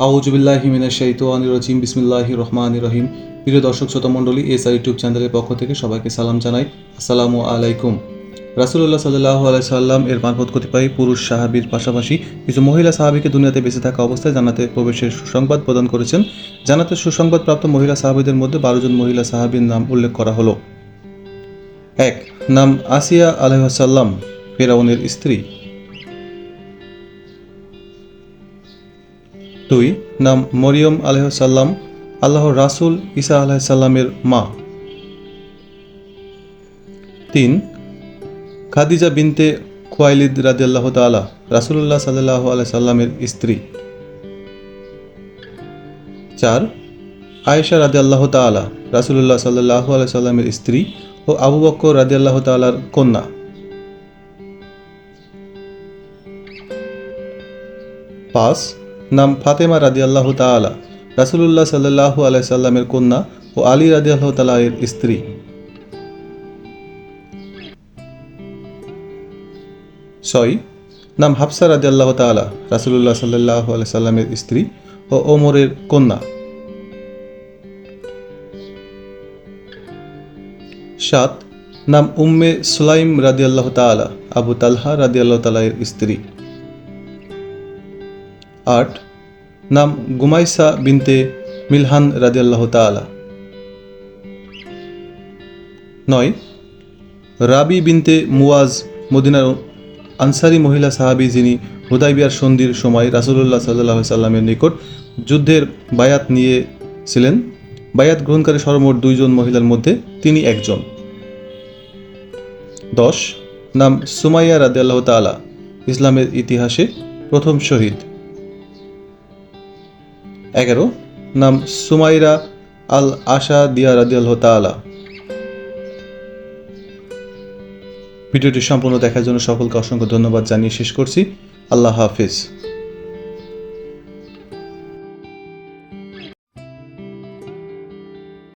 আউজুবিল্লাহ হিমিনা শৈতান রজিম বিসমিল্লাহ রহমান রহিম। প্রিয় দর্শক, শ্রোতা মণ্ডলী এস আর ইউটিউব চ্যানেলের পক্ষ থেকে সবাইকে সালাম জানাই। আসসালামু আলাইকুম। রাসুল্লাহ সাল্লাহ সাল্লাম এর মারফত কতিপয় পুরুষ সাহাবির পাশাপাশি কিছু মহিলা সাহাবিকে দুনিয়াতে বেঁচে থাকা অবস্থায় জানাতে প্রবেশের সুসংবাদ প্রদান করেছেন। জানাতে সুসংবাদপ্রাপ্ত মহিলা সাহাবিদের মধ্যে বারো জন মহিলা সাহাবির নাম উল্লেখ করা হলো। এক, নাম আসিয়া আলহাসাল্লাম ফেরাউনের স্ত্রী। দুই নাম মরিয়ম আলহাসাল্লাম আল্লাহর রাসুল ঈসা আলাহিসাল্লামের মা। তিন, খাদিজা বিনতে খুয়াইলিদ রাদিয়াল্লাহ তালা রাসুল্লাহ সাল্লাহ আলাইসাল্লামের স্ত্রী। চার, আয়েশা রাদিয়াল্লাহ তালা রাসুল্লাহ সাল্লাহ আলাইসাল্লামের স্ত্রী ও আবু বক্কর রাদিয়াল্লাহ তালার কন্যা। পাঁচ নাম ফাতেমা রাদিয়াল্লাহ তালা রাসুলুল্লাহ সাল্লাহ আলাইসাল্লামের কন্যা ও আলী রাদিয়াল্লাহ তালা এর স্ত্রী। ছয়, নাম হাফসা রাদিয়াল্লাহ তালা রাসুলুল্লাহ সাল্লাহ আলাইসাল্লামের স্ত্রী ও ওমরের কন্যা। সাত, নাম উম্মে সুলাইম রাদিয়াল্লাহ তালা আবু তালহা রাদিয়াল্লাহ তালা এর স্ত্রী। আট, নাম গুমাইসা বিনতে মিলহান রাদিয়াল্লাহ তালা নয়, রাবি বিনতে মুয়াজ মদিনার আনসারি মহিলা সাহাবি যিনি হুদাইবিয়ার সন্ধির সময় রাসুলুল্লাহ সাল্লাহ সাল্লামের নিকট যুদ্ধের বায়াত নিয়েছিলেন, বায়াত গ্রহণকারী সর্বমোট দুইজন মহিলার মধ্যে তিনি একজন। দশ, নাম সুমাইয়া রাদিয়াল্লাহ তালা ইসলামের ইতিহাসে প্রথম শহীদ। এগারো। নাম সুমাইরা আল আশা দিয়া রাদিয়াল্লাহ তালা ভিডিওটি সম্পূর্ণ দেখার জন্য সকলকে অসংখ্য ধন্যবাদ জানিয়ে শেষ করছি। আল্লাহ হাফিজ।